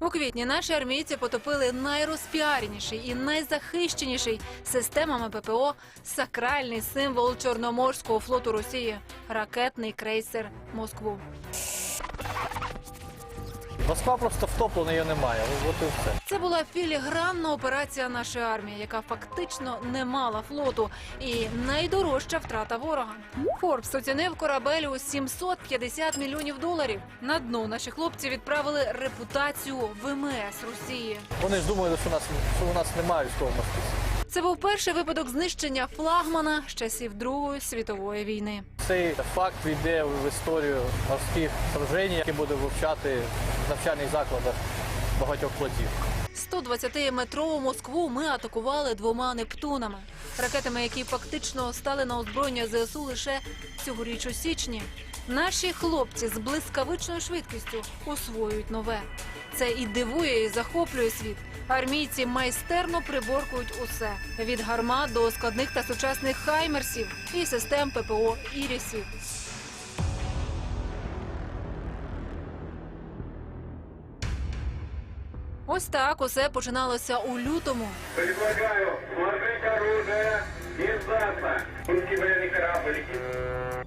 У квітні наші армійці потопили найрозпіареніший і найзахищеніший системами ППО сакральний символ Чорноморського флоту Росії ракетний крейсер Москву. Москва просто втоплена, її немає. От і все. Це була філігранна операція нашої армії, яка фактично не мала флоту, і найдорожча втрата ворога. Форбс оцінив корабель у 750 мільйонів доларів. На дно наші хлопці відправили репутацію ВМС Росії. Вони ж думали, що у нас що у нас немає військового морських. Це був перший випадок знищення флагмана з часів Другої світової війни. Цей факт війде в історію морських сражень, які буде вивчати в навчальних закладах багатьох флотів. 120-метрову Москву ми атакували двома нептунами, ракетами, які фактично стали на озброєння ЗСУ лише цьогоріч у січні. Наші хлопці з блискавичною швидкістю освоюють нове. Це і дивує, і захоплює світ. Армійці майстерно приборкують усе від гармат до складних та сучасних хаймерсів і систем ППО ірісів. Ось так усе починалося у лютому. Предлагаю сложить оружие и сдаться. Русский военный корабль.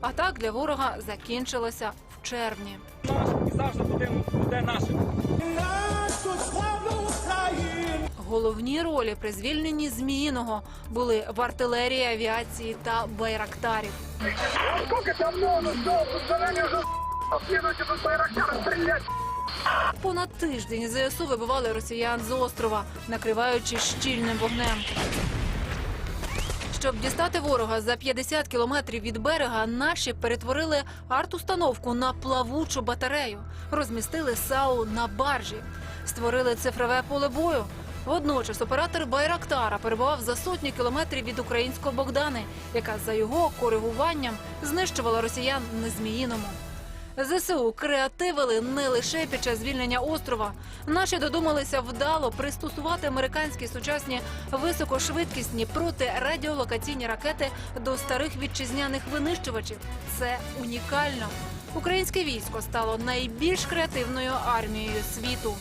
Атак для ворога закінчилася в червні. наш завжди будемо буде нашим. Головні ролі при звільненні Зміїного були в артилерії, авіації та байрактарів. Понад тиждень ЗСУ вибивали росіян з острова, накриваючи щільним вогнем. Щоб дістати ворога за 50 кілометрів від берега, наші перетворили арт-установку на плавучу батарею, розмістили САУ на баржі, створили цифрове поле бою. Водночас оператор Байрактара перебував за сотні кілометрів від українського Богдани, яка за його коригуванням знищувала росіян на Зміїному. ЗСУ креативили не лише під час звільнення острова. Наші додумалися вдало пристосувати американські сучасні високошвидкісні протирадіолокаційні ракети до старих вітчизняних винищувачів. Це унікально. Українське військо стало найбільш креативною армією світу.